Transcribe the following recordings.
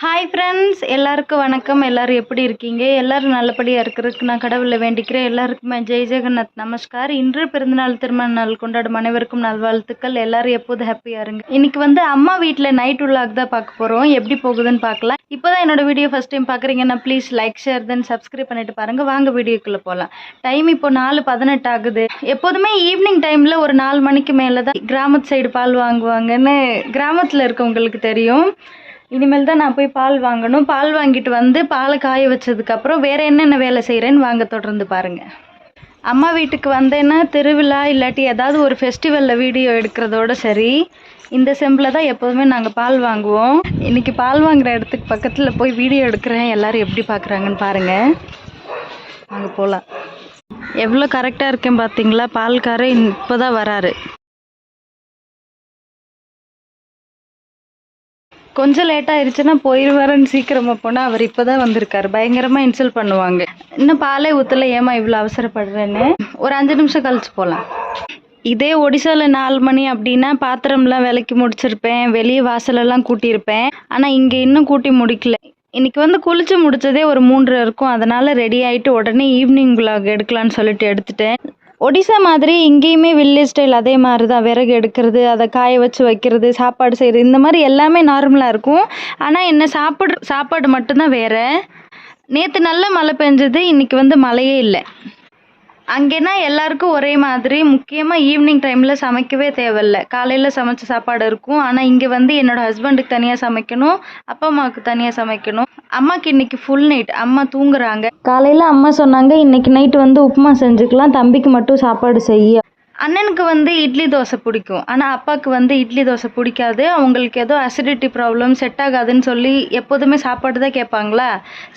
Hi friends எல்லாருக்கும் வணக்கம். எல்லாரும் எப்படி இருக்கீங்க? எல்லாரும் நல்லபடியாக இருக்கிறதுக்கு நான் கடவுளை வேண்டிக்கிறேன். எல்லாருக்குமே ஜெய் ஜெகநாத். நமஸ்கார். இன்று பிறந்தநாள் திருமண நாள் கொண்டாடும் அனைவருக்கும் நல்வாழ்த்துக்கள். எல்லோரும் எப்போதும் ஹாப்பியாக இருங்க. இன்னைக்கு வந்து அம்மா வீட்டில் நைட் உள்ளாக் தான் பார்க்க போகிறோம் எப்படி போகுதுன்னு பார்க்கலாம். இப்போ தான் என்னோடய வீடியோ ஃபஸ்ட் டைம் பார்க்குறீங்கன்னா please like share then subscribe பண்ணிவிட்டு பாருங்கள் வாங்க வீடியோக்குள்ளே போகலாம் டைம் இப்போ நாலு பதினெட்டு ஆகுது. எப்போதுமே ஈவினிங் டைமில் ஒரு நாலு மணிக்கு மேலே தான் கிராமத்து சைடு பால் வாங்குவாங்கன்னு கிராமத்தில் இருக்கவங்களுக்கு தெரியும். இனிமேல் தான் நான் போய் பால் வாங்கணும். பால் வாங்கிட்டு வந்து பாலை காய வச்சதுக்கப்புறம் வேறு என்னென்ன வேலை செய்கிறேன்னு வாங்க தொடர்ந்து பாருங்கள் அம்மா வீட்டுக்கு வந்தேன்னா திருவிழா இல்லாட்டி ஏதாவது ஒரு ஃபெஸ்டிவலில் வீடியோ எடுக்கிறதோட சரி இந்த செம்பில் தான் எப்போதுமே நாங்கள் பால் வாங்குவோம். இன்றைக்கி பால் வாங்குற இடத்துக்கு பக்கத்தில் போய் வீடியோ எடுக்கிறேன். எல்லோரும் எப்படி பார்க்குறாங்கன்னு பாருங்கள் அங்கே போகலாம் எவ்வளோ கரெக்டாக இருக்கேன் பார்த்தீங்களா பால்காரர் இப்போ தான் வராரு. கொஞ்சம் லேட் ஆயிடுச்சுன்னா போயிடுவாருன்னு சீக்கிரமா போனா அவர் இப்பதான் வந்திருக்காரு. பயங்கரமா இன்சல்ட் பண்ணுவாங்க. இன்னும் பாலே ஊத்துல ஏமா இவ்வளவு அவசரப்படுறேன்னு? ஒரு அஞ்சு நிமிஷம் கழிச்சு போலாம். இதே ஒடிசால நாலு மணி அப்படின்னா பாத்திரம்லாம் விலைக்கு முடிச்சிருப்பேன். வெளியே வாசலெல்லாம் கூட்டியிருப்பேன். ஆனா இங்க இன்னும் கூட்டி முடிக்கல. இன்னைக்கு வந்து குளிச்சு முடிச்சதே ஒரு மூன்று இருக்கும். அதனால ரெடி ஆயிட்டு உடனே ஈவினிங் vlog எடுக்கலாம்னு சொல்லிட்டு எடுத்துட்டேன். ஒடிசா மாதிரி இங்கேயுமே வில்லேஜ் ஸ்டைல் அதே மாதிரி தான் விறகு எடுக்கிறது அதை காய வச்சு வைக்கிறது சாப்பாடு செய்கிறது இந்த மாதிரி எல்லாமே நார்மலாக இருக்கும். ஆனால் என்ன சாப்பிட்ற சாப்பாடு மட்டும்தான் வேறு. நேற்று நல்ல மழை பெஞ்சது இன்றைக்கி வந்து மழையே இல்லை. அங்கேனா எல்லாருக்கும் ஒரே மாதிரி. முக்கியமாக ஈவினிங் டைமில் சமைக்கவே தேவையில்ல. காலையில் சமைச்ச சாப்பாடு இருக்கும். ஆனால் இங்கே வந்து என்னோட ஹஸ்பண்டுக்கு தனியாக சமைக்கணும். அப்பா அம்மாவுக்கு தனியாக சமைக்கணும். அம்மாக்கு இன்னைக்கு ஃபுல் நைட் அம்மா தூங்குறாங்க. காலையில் அம்மா சொன்னாங்க இன்னைக்கு நைட்டு வந்து உப்புமா செஞ்சுக்கலாம். தம்பிக்கு மட்டும் சாப்பாடு செய்ய. அண்ணனுக்கு வந்து இட்லி தோசை பிடிக்கும். ஆனால் அப்பாவுக்கு வந்து இட்லி தோசை பிடிக்காது. அவங்களுக்கு ஏதோ அசிடிட்டி ப்ராப்ளம் செட் ஆகாதுன்னு சொல்லி எப்போதுமே சாப்பாடு தான் கேட்பாங்களா?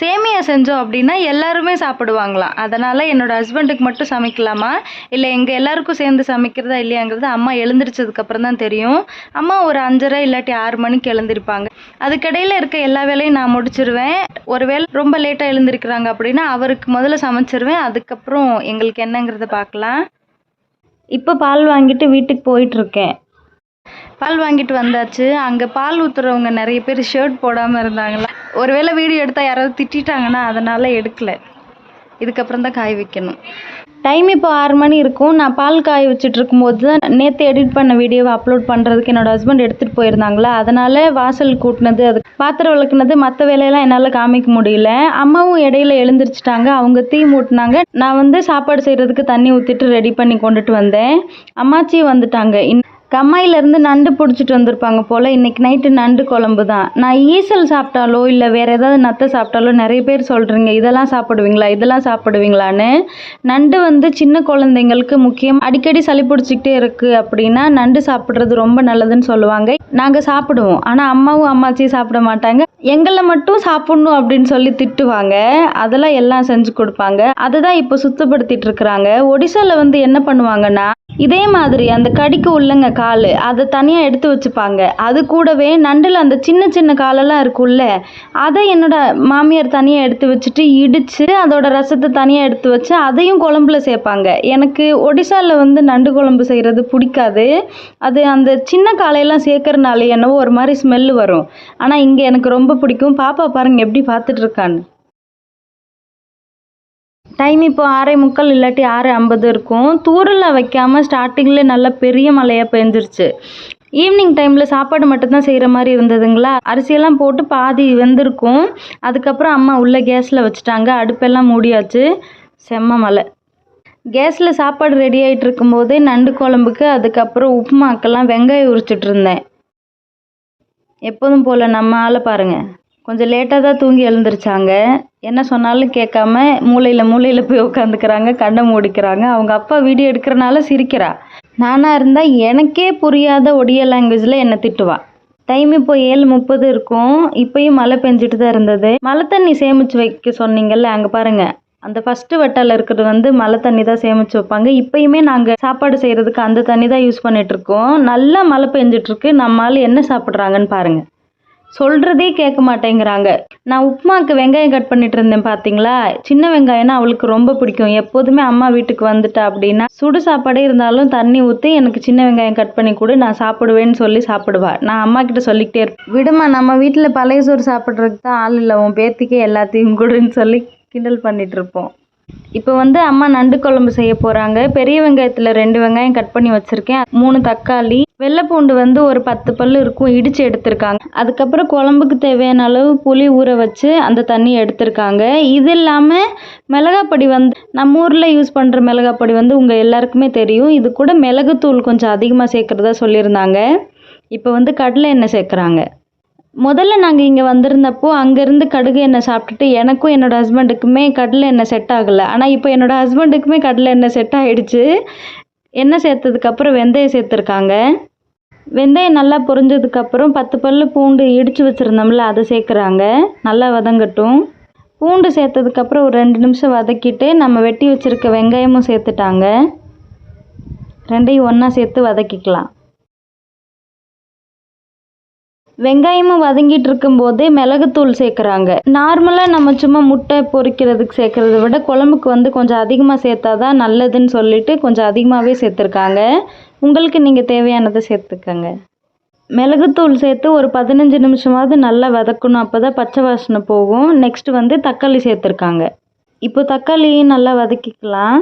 சேமியா செஞ்சோம் அப்படின்னா எல்லாருமே சாப்பிடுவாங்களாம். அதனால் என்னோடய ஹஸ்பண்டுக்கு மட்டும் சமைக்கலாமா? இல்லை எங்கள் எல்லாருக்கும் சேர்ந்து சமைக்கிறதா இல்லையாங்கிறது அம்மா எழுந்திரிச்சதுக்கப்புறம் தான் தெரியும். அம்மா ஒரு அஞ்சரை இல்லாட்டி ஆறு மணிக்கு எழுந்திருப்பாங்க. அதுக்கிடையில் இருக்க எல்லா வேலையும் நான் முடிச்சிருவேன். ஒருவேளை ரொம்ப லேட்டாக எழுந்திருக்கிறாங்க அப்படின்னா அவருக்கு முதல்ல சமைச்சிருவேன். அதுக்கப்புறம் எங்களுக்கு என்னங்கிறத பார்க்கலாம். இப்போ பால் வாங்கிட்டு வீட்டுக்கு போயிட்டு இருக்கேன் பால் வாங்கிட்டு வந்தாச்சு. அங்கே பால் ஊற்றுறவங்க நிறைய பேர் ஷர்ட் போடாமல் இருந்தாங்களா? ஒருவேளை வீடியோ எடுத்தால் யாராவது திட்டிட்டாங்கன்னா அதனால் எடுக்கல. இதுக்கப்புறம் தான் காய வைக்கணும். டைம் இப்போ ஆறு மணி இருக்கும். நான் பால் காய வச்சுட்டு இருக்கும்போது தான் நேற்று எடிட் பண்ண வீடியோவை அப்லோட் பண்ணுறதுக்கு என்னோட ஹஸ்பண்ட் எடுத்துகிட்டு போயிருந்தாங்களா? அதனால் வாசல் கூட்டினது அது பாத்திரம் விளக்குனது மற்ற வேலையெல்லாம் என்னால் காமிக்க முடியல. அம்மாவும் இடையில எழுந்திரிச்சிட்டாங்க. அவங்க தீ மூட்டினாங்க. நான் வந்து சாப்பாடு செய்கிறதுக்கு தண்ணி ஊற்றிட்டு ரெடி பண்ணி கொண்டுட்டு வந்தேன். அம்மாச்சியும் வந்துட்டாங்க. இன் கம்மாயிலேருந்து நண்டு பிடிச்சிட்டு வந்திருப்பாங்க போல். இன்னைக்கு நைட்டு நண்டு குழம்பு தான். நான் ஈசல் சாப்பிட்டாலோ இல்லை வேறு ஏதாவது நத்தை சாப்பிட்டாலோ நிறைய பேர் சொல்கிறீங்க இதெல்லாம் சாப்பிடுவீங்களா இதெல்லாம் சாப்பிடுவீங்களான்னு. நண்டு வந்து சின்ன குழந்தைங்களுக்கு முக்கியம். அடிக்கடி சளி பிடிச்சிக்கிட்டே இருக்குது அப்படின்னா நண்டு சாப்பிட்றது ரொம்ப நல்லதுன்னு சொல்லுவாங்க. நாங்கள் சாப்பிடுவோம். ஆனால் அம்மாவும் அம்மாச்சியும் சாப்பிட மாட்டாங்க. எங்களை மட்டும் சாப்பிடணும் அப்படின்னு சொல்லி திட்டுவாங்க. அதெல்லாம் எல்லாம் செஞ்சு கொடுப்பாங்க. அதை தான் இப்போ சுத்தப்படுத்திட்டு இருக்கிறாங்க. ஒடிசாவில் வந்து என்ன பண்ணுவாங்கன்னா இதே மாதிரி அந்த கடிக்கு உள்ளங்க கால் அதை தனியாக எடுத்து வச்சுப்பாங்க. அது கூடவே நண்டில் அந்த சின்ன சின்ன காலெல்லாம் இருக்கும்ல அதை என்னோட மாமியார் தனியாக எடுத்து வச்சுட்டு இடித்து அதோட ரசத்தை தனியாக எடுத்து வச்சு அதையும் குழம்புல சேர்ப்பாங்க. எனக்கு ஒடிசாவில் வந்து நண்டு குழம்பு செய்கிறது பிடிக்காது. அது அந்த சின்ன காலையெல்லாம் சேர்க்கறனால என்னவோ ஒரு மாதிரி ஸ்மெல்லு வரும். ஆனால் இங்கே எனக்கு ரொம்ப பிடிக்கும். பாப்பா பாருங்கள் எப்படி பார்த்துட்ருக்கான்னு டைம் இப்போ ஆறே முக்கால் இல்லாட்டி ஆறு ஐம்பது இருக்கும். தூரில் வைக்காமல் ஸ்டார்டிங்கில் நல்ல பெரிய மழையாக பெஞ்சிருச்சு. ஈவினிங் டைமில் சாப்பாடு மட்டும்தான் செய்கிற மாதிரி இருந்ததுங்களா? அரிசியெல்லாம் போட்டு பாதி வெந்திருக்கும். அதுக்கப்புறம் அம்மா உள்ளே கேஸில் வச்சுட்டாங்க. அடுப்பெல்லாம் மூடியாச்சு. செம்ம மழை. கேஸில் சாப்பாடு ரெடி ஆகிட்டு இருக்கும்போதே நண்டு குழம்புக்கு அதுக்கப்புறம் உப்புமாக்கெல்லாம் வெங்காயம் உரிச்சிட்டு இருந்தேன். எப்போதும் போல் நம்ம ஆளை பாருங்கள் கொஞ்சம் லேட்டாக தான் தூங்கி எழுந்திருச்சாங்க. என்ன சொன்னாலும் கேட்காம மூலையில் மூலையில் போய் உட்காந்துக்கிறாங்க கண்ணை மூடிக்கிறாங்க. அவங்க அப்பா வீடியோ எடுக்கிறனால சிரிக்கிறா. நானாக இருந்தால் எனக்கே புரியாத ஒடிய லாங்குவேஜில் என்னை திட்டுவா. டைம் இப்போ ஏழு முப்பது இருக்கும். இப்பயும் மழை பெஞ்சிட்டு தான் இருந்தது. மழை தண்ணி சேமித்து வைக்க சொன்னீங்கல்ல அங்கே பாருங்கள் அந்த ஃபஸ்ட்டு வெட்டால இருக்கிறது வந்து மழை தண்ணி தான் சேமித்து வைப்பாங்க. இப்பயுமே நாங்கள் சாப்பாடு செய்கிறதுக்கு அந்த தண்ணி தான் யூஸ் பண்ணிகிட்ருக்கோம் நல்லா மழை பெஞ்சிட்ருக்கு நம்மால் என்ன சாப்பிட்றாங்கன்னு பாருங்கள் சொல்கிறதே கேட்க மாட்டேங்கிறாங்க. நான் உப்புமாக்கு வெங்காயம் கட் பண்ணிட்டு இருந்தேன் பார்த்தீங்களா சின்ன வெங்காயம்னா அவளுக்கு ரொம்ப பிடிக்கும். எப்போதுமே அம்மா வீட்டுக்கு வந்துட்டா அப்படின்னா சுடு சாப்பாடே இருந்தாலும் தண்ணி ஊற்றி எனக்கு சின்ன வெங்காயம் கட் பண்ணி கொடு நான் சாப்பிடுவேன்னு சொல்லி சாப்பிடுவா. நான் அம்மா கிட்ட சொல்லிக்கிட்டே இருப்பேன். விடுமா நம்ம வீட்டில் பழைய சோறு சாப்பிட்றதுக்கு தான் ஆள் இல்லை. உன் பேத்திக்கே எல்லாத்தையும் கொடுன்னு சொல்லி கிண்டல் பண்ணிட்டு இருப்போம். இப்போ வந்து அம்மா நண்டு குழம்பு செய்ய போகிறாங்க பெரிய வெங்காயத்தில் ரெண்டு வெங்காயம் கட் பண்ணி வச்சுருக்கேன். மூணு தக்காளி வெள்ளைப்பூண்டு வந்து ஒரு பத்து பல்லு இருக்கும் இடித்து எடுத்திருக்காங்க. அதுக்கப்புறம் குழம்புக்கு தேவையான அளவு புளி ஊற வச்சு அந்த தண்ணி எடுத்திருக்காங்க. இது இல்லாமல் மிளகாப்பொடி வந்து நம்ம ஊரில் யூஸ் பண்ணுற மிளகாப்பொடி வந்து உங்கள் எல்லாருக்குமே தெரியும். இது கூட மிளகுத்தூள் கொஞ்சம் அதிகமாக சேர்க்குறதா சொல்லியிருந்தாங்க. இப்போ வந்து கடலை எண்ணெய் சேர்க்குறாங்க. முதல்ல நாங்கள் இங்கே வந்திருந்தப்போ அங்கேருந்து கடுகு எண்ணெய் சாப்பிட்டுட்டு எனக்கும் என்னோடய ஹஸ்பண்டுக்குமே கடலை எண்ணெய் செட் ஆகலை. ஆனால் இப்போ என்னோடய ஹஸ்பண்டுக்குமே கடலை எண்ணெய் செட் ஆகிடுச்சு எண்ணெய் சேர்த்ததுக்கப்புறம் வெந்தயம் சேர்த்துருக்காங்க. வெந்தயம் நல்லா பொரிஞ்சதுக்கப்புறம் பத்து பல்லு பூண்டு இடித்து வச்சுருந்தோம்ல அதை சேர்க்குறாங்க. நல்லா வதங்கட்டும். பூண்டு சேர்த்ததுக்கப்புறம் ஒரு ரெண்டு நிமிஷம் வதக்கிட்டு நம்ம வெட்டி வச்சுருக்க வெங்காயமும் சேர்த்துட்டாங்க. ரெண்டையும் ஒன்றா சேர்த்து வதக்கிக்கலாம். வெங்காயமும் வதங்கிட்டு இருக்கும்போதே மிளகுத்தூள் சேர்க்குறாங்க. நார்மலாக நம்ம சும்மா முட்டை பொரிக்கிறதுக்கு சேர்க்குறத விட குழம்புக்கு வந்து கொஞ்சம் அதிகமாக சேர்த்தா தான் நல்லதுன்னு சொல்லிட்டு கொஞ்சம் அதிகமாகவே சேர்த்துருக்காங்க. உங்களுக்கு நீங்கள் தேவையானதை சேர்த்துக்கங்க. மிளகுத்தூள் சேர்த்து ஒரு பதினஞ்சு நிமிஷமாவது நல்லா வதக்கணும். அப்போ தான் பச்சை வாசனை போகும். நெக்ஸ்ட் வந்து தக்காளி சேர்த்துருக்காங்க. இப்போ தக்காளியும் நல்லா வதக்கிக்கலாம்.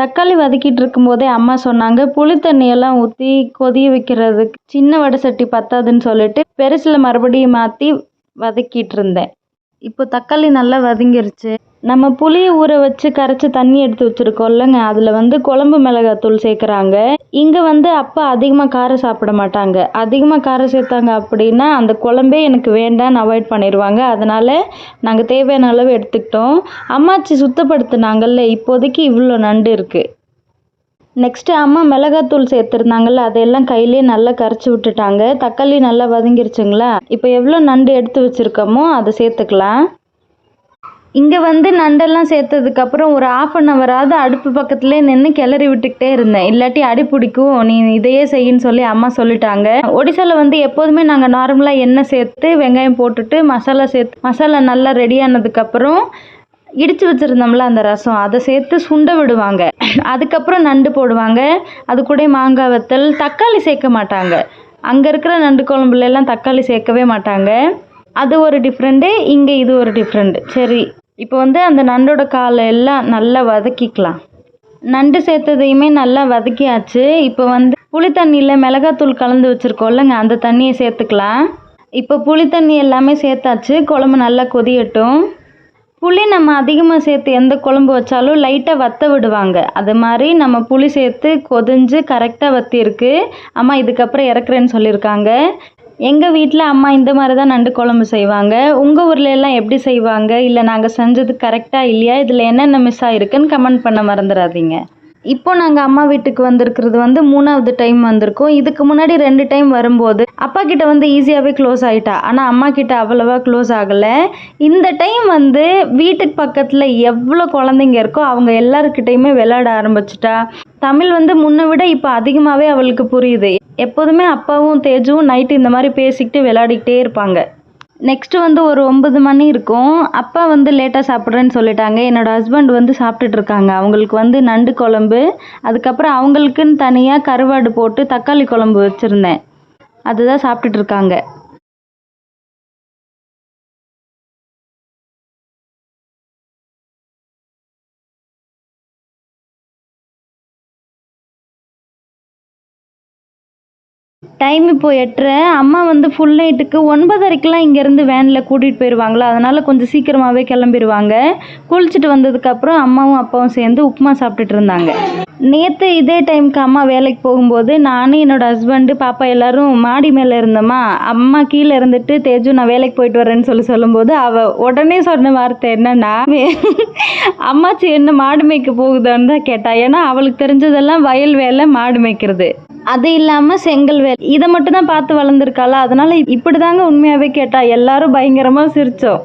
தக்காளி வதக்கிட்டு இருக்கும்போதே அம்மா சொன்னாங்க புளி தண்ணியெல்லாம் ஊற்றி கொதிய வைக்கிறதுக்கு சின்ன வடை சட்டி பத்தாதுன்னு சொல்லிட்டு பெருசில் மறுபடியும் மாற்றி வதக்கிட்டு இருந்தேன். இப்போ தக்காளி நல்லா வதங்கிருச்சு. நம்ம புளியை ஊற வச்சு கரைச்சி தண்ணி எடுத்து வச்சுருக்கோம்லங்க அதில் வந்து குழம்பு மிளகாத்தூள் சேர்க்குறாங்க. இங்கே வந்து அப்பா அதிகமாக காரம் சாப்பிட மாட்டாங்க. அதிகமாக காரம் சேர்த்தாங்க அப்படின்னா அந்த குழம்பே எனக்கு வேண்டான்னு அவாய்ட் பண்ணிடுவாங்க அதனால் நாங்கள் தேவையான அளவு எடுத்துக்கிட்டோம். அம்மாச்சி சுத்தப்படுத்துனாங்கல்ல இப்போதைக்கு இவ்வளோ நண்டு இருக்குது நெக்ஸ்ட்டு அம்மா மிளகாத்தூள் சேர்த்துருந்தாங்கல்ல அதையெல்லாம் கையிலே நல்லா கரைச்சி விட்டுட்டாங்க. தக்காளி நல்லா வதங்கிருச்சுங்களா? இப்போ எவ்வளோ நண்டு எடுத்து வச்சுருக்கோமோ அதை சேர்த்துக்கலாம். இங்கே வந்து நண்டெல்லாம் சேர்த்ததுக்கப்புறம் ஒரு ஆஃப் அன் ஹவராவது அடுப்பு பக்கத்துலேயே நின்று கிளறி விட்டுக்கிட்டே இருந்தேன். இல்லாட்டி அடி பிடிக்கும். நீ இதையே செய்யின்னு சொல்லி அம்மா சொல்லிட்டாங்க. ஒடிசாவில் வந்து எப்போதுமே நாங்கள் நார்மலாக எண்ணெய் சேர்த்து வெங்காயம் போட்டுட்டு மசாலா சேர்த்து மசாலா நல்லா ரெடி ஆனதுக்கப்புறம் இடித்து வச்சுருந்தோம்ல அந்த ரசம் அதை சேர்த்து சுண்ட விடுவாங்க. அதுக்கப்புறம் நண்டு போடுவாங்க. அது கூட மாங்காய் வத்தல் தக்காளி சேர்க்க மாட்டாங்க. அங்கே இருக்கிற நண்டு குழம்புலெல்லாம் தக்காளி சேர்க்கவே மாட்டாங்க. அது ஒரு டிஃப்ரெண்ட்டு இங்கே இது ஒரு டிஃப்ரெண்ட்டு சரி இப்போ வந்து அந்த நண்டோட காலை எல்லாம் நல்லா வதக்கிக்கலாம். நண்டு சேர்த்ததையுமே நல்லா வதக்கியாச்சு. இப்போ வந்து புளி தண்ணியில் மிளகாத்தூள் கலந்து வச்சுருக்கோம்லங்க அந்த தண்ணியை சேர்த்துக்கலாம். இப்போ புளி தண்ணி எல்லாமே சேர்த்தாச்சு. குழம்பு நல்லா கொதியட்டும். புளி நம்ம அதிகமாக சேர்த்து எந்த குழம்பு வச்சாலும் லைட்டாக வத்த விடுவாங்க. அது மாதிரி நம்ம புளி சேர்த்து கொதிஞ்சு கரெக்டாக வத்திருக்கு. அம்மா இதுக்கப்புறம் இறக்குறேன்னு சொல்லியிருக்காங்க. எங்கள் வீட்டில் அம்மா இந்த மாதிரி தான் நண்டு குழம்பு செய்வாங்க. உங்கள் ஊரில் எல்லாம் எப்படி செய்வாங்க? இல்லை நாங்கள் செஞ்சது கரெக்டாக இல்லையா? இதில் என்னென்ன மிஸ் ஆகிருக்குன்னு கமெண்ட் பண்ண மறந்துடாதீங்க. இப்போ நாங்கள் அம்மா வீட்டுக்கு வந்திருக்கிறது வந்து மூணாவது டைம் வந்திருக்கோம். இதுக்கு முன்னாடி ரெண்டு டைம் வரும்போது அப்பா கிட்ட வந்து ஈஸியாகவே க்ளோஸ் ஆகிட்டா ஆனால் அம்மா கிட்ட அவ்வளோவா க்ளோஸ் ஆகலை. இந்த டைம் வந்து வீட்டுக்கு பக்கத்தில் எவ்வளோ குழந்தைங்க இருக்கோ அவங்க எல்லாருக்கிட்டையுமே விளையாட ஆரம்பிச்சிட்டா. தமிழ் வந்து முன்னை விட இப்போ அதிகமாகவே அவளுக்கு புரியுது. எப்போதுமே அப்பாவும் தேஜுவும் நைட்டு இந்த மாதிரி பேசிக்கிட்டு விளையாடிக்கிட்டே இருப்பாங்க. நெக்ஸ்ட்டு வந்து ஒரு ஒன்பது மணி இருக்கும். அப்பா வந்து லேட்டாக சாப்பிட்றேன்னு சொல்லிட்டாங்க. என்னோடய ஹஸ்பண்ட் வந்து சாப்பிட்டுட்டு இருக்காங்க. அவங்களுக்கு வந்து நண்டு குழம்பு அதுக்கப்புறம் அவங்களுக்குன்னு தனியாக கருவாடு போட்டு தக்காளி குழம்பு வச்சுருந்தேன். அதுதான் சாப்பிட்டுட்டு டைம் இப்போ எட்டரை அம்மா வந்து ஃபுல் நைட்டுக்கு ஒன்பதரைக்கெலாம் இங்கேருந்து வேனில் கூட்டிகிட்டு போயிடுவாங்களா அதனால் கொஞ்சம் சீக்கிரமாகவே கிளம்பிடுவாங்க குளிச்சுட்டு வந்ததுக்கப்புறம் அம்மாவும் அப்பாவும் சேர்ந்து உப்புமா சாப்பிட்டுட்டு இருந்தாங்க. நேற்று இதே டைமுக்கு அம்மா வேலைக்கு போகும்போது நானும் என்னோடய ஹஸ்பண்டு பாப்பா எல்லாரும் மாடி மேலே இருந்தோமா? அம்மா கீழே இருந்துட்டு தேஜு நான் வேலைக்கு போயிட்டு வரேன்னு சொல்லி சொல்லும்போது அவள் உடனே சொன்ன வார்த்தை என்னன்னா அம்மாச்சி என்ன மாடு மேய்க்க போகுதான்னு தான் கேட்டா. ஏன்னா அவளுக்கு தெரிஞ்சதெல்லாம் வயல் வேலை மாடு மேய்க்கிறது. அது இல்லாமல் செங்கல் வேலை இதை மட்டும் தான் பார்த்து வளர்ந்துருக்காளா? அதனால இப்படி தாங்க உண்மையாகவே கேட்டா. எல்லாரும் பயங்கரமாக சிரிச்சோம்.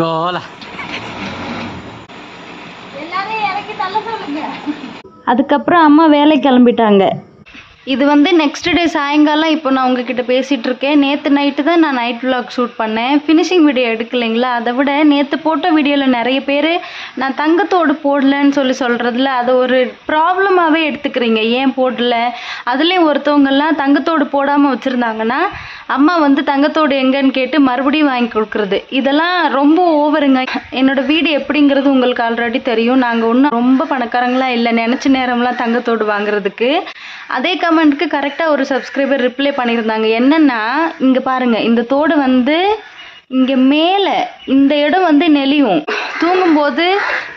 Gola. அதுக்கப்புறம் அம்மா வேலைக்கு கிளம்பிட்டாங்க. இது வந்து நெக்ஸ்ட் டே சாயங்காலம் இப்போ நான் உங்ககிட்ட பேசிகிட்டு இருக்கேன் நேற்று நைட்டு தான் நான் நைட் விலாக் ஷூட் பண்ணேன். ஃபினிஷிங் வீடியோ எடுக்கலைங்களா? அதை விட நேற்று போட்ட வீடியோவில் நிறைய பேர் நான் தங்கத்தோடு போடலன்னு சொல்லி சொல்கிறதுல அதை ஒரு ப்ராப்ளமாகவே எடுத்துக்கிறீங்க. ஏன் போடல? அதுலேயும் ஒருத்தவங்கெல்லாம் தங்கத்தோடு போடாமல் வச்சுருந்தாங்கன்னா அம்மா வந்து தங்கத்தோடு எங்கன்னு கேட்டு மறுபடியும் வாங்கி கொடுக்குறது. இதெல்லாம் ரொம்ப ஓவருங்க. என்னோட வீடு எப்படிங்கிறது உங்களுக்கு ஆல்ரெடி தெரியும். நாங்கள் ஒன்றும் ரொம்ப பணக்காரங்களாம் இல்லை. நினச்ச நேரம்லாம் தங்கத்தோடு வாங்குறதுக்கு. அதே கமெண்ட்க்கு கரெக்டாக ஒரு சப்ஸ்கிரைபர் ரிப்ளை பண்ணியிருந்தாங்க. என்னென்னா இங்கே பாருங்கள் இந்த தோடு வந்து இங்கே மேலே இந்த இடம் வந்து நெளியும். தூங்கும்போது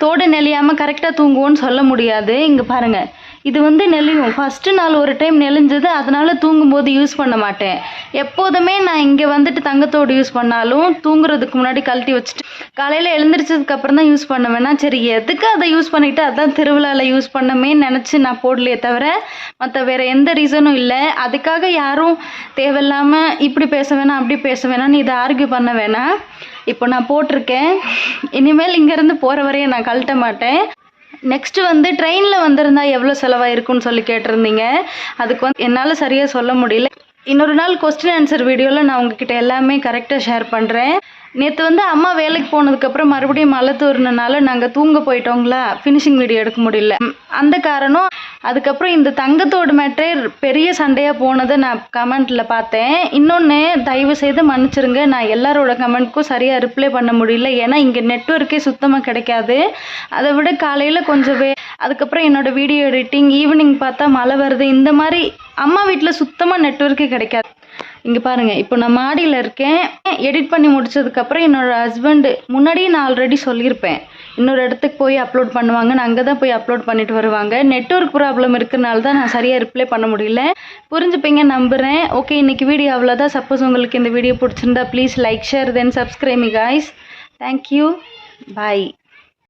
தோடு நெளியாமல் கரெக்டாக தூங்குவோன்னு சொல்ல முடியாது. இங்கே பாருங்கள் இது வந்து நெளியும். ஃபஸ்ட்டு நாள் ஒரு டைம் நெளிஞ்சது அதனால் தூங்கும்போது யூஸ் பண்ண மாட்டேன். எப்போதுமே நான் இங்கே வந்துட்டு தங்கத்தோடு யூஸ் பண்ணாலும் தூங்குறதுக்கு முன்னாடி கழட்டி வச்சுட்டு காலையில் எழுந்திரிச்சதுக்கப்புறம் தான் யூஸ் பண்ணுவேன்னா சரி எதுக்கு அதை யூஸ் பண்ணிவிட்டு அதான் திருவிழாவில் யூஸ் பண்ணமே நினச்சி நான் போடலையே தவிர மற்ற வேறு எந்த ரீசனும் இல்லை. அதுக்காக யாரும் தேவையில்லாமல் இப்படி பேச வேணாம் அப்படி பேச வேணாம்னு இதை ஆர்கியூ பண்ண வேணாம். இப்போ நான் போட்டிருக்கேன். இனிமேல் இங்கேருந்து போகிற வரையும் நான் கழட்ட மாட்டேன். நெக்ஸ்ட் வந்து ட்ரெயினில் வந்திருந்தா எவ்வளோ செலவாயிருக்குன்னு சொல்லி கேட்டிருந்தீங்க. அதுக்கு வந்து என்னால் சரியாக சொல்ல முடியல. இன்னொரு நாள் கொஸ்டின் ஆன்சர் வீடியோவில் நான் உங்ககிட்ட எல்லாமே கரெக்டாக ஷேர் பண்ணுறேன் நேற்று வந்து அம்மா வேலைக்கு போனதுக்கப்புறம் மறுபடியும் மழை தூறினால நாங்கள் தூங்க போயிட்டோங்களா? ஃபினிஷிங் வீடியோ எடுக்க முடியல. அந்த காரணம் அதுக்கப்புறம் இந்த தங்கத்தோடு மேட்டே பெரிய சண்டையாக போனதை நான் கமெண்ட்டில் பார்த்தேன். இன்னொன்று தயவு செய்து மன்னிச்சிருங்க. நான் எல்லாரோட கமெண்ட்க்கும் சரியாக ரிப்ளை பண்ண முடியல. ஏன்னா இங்கே நெட்ஒர்க்கே சுத்தமாக கிடைக்காது. அதை விட காலையில் கொஞ்சம் வே அதுக்கப்புறம் என்னோடய வீடியோ எடிட்டிங் ஈவினிங் பார்த்தா மழை வருது. இந்த மாதிரி அம்மா வீட்டில் சுத்தமாக நெட்ஒர்க்கே கிடைக்காது. இங்கே பாருங்கள் இப்போ நான் மாடியில் இருக்கேன். எடிட் பண்ணி முடிச்சதுக்கப்புறம் என்னோடய ஹஸ்பண்டு முன்னாடியே நான் ஆல்ரெடி சொல்லியிருப்பேன். இன்னொரு இடத்துக்கு போய் அப்லோட் பண்ணுவாங்க நான் அங்கே தான் போய் அப்லோட் பண்ணிட்டு வருவாங்க. நெட்ஒர்க் ப்ராப்ளம் இருக்கிறனால தான் நான் சரியாக ரிப்ளை பண்ண முடியல. புரிஞ்சுப்பீங்க நம்புகிறேன் ஓகே இன்னைக்கு வீடியோ அவ்வளோதான் சப்போஸ் உங்களுக்கு இந்த வீடியோ பிடிச்சிருந்தா please like share then subscribe guys thank you bye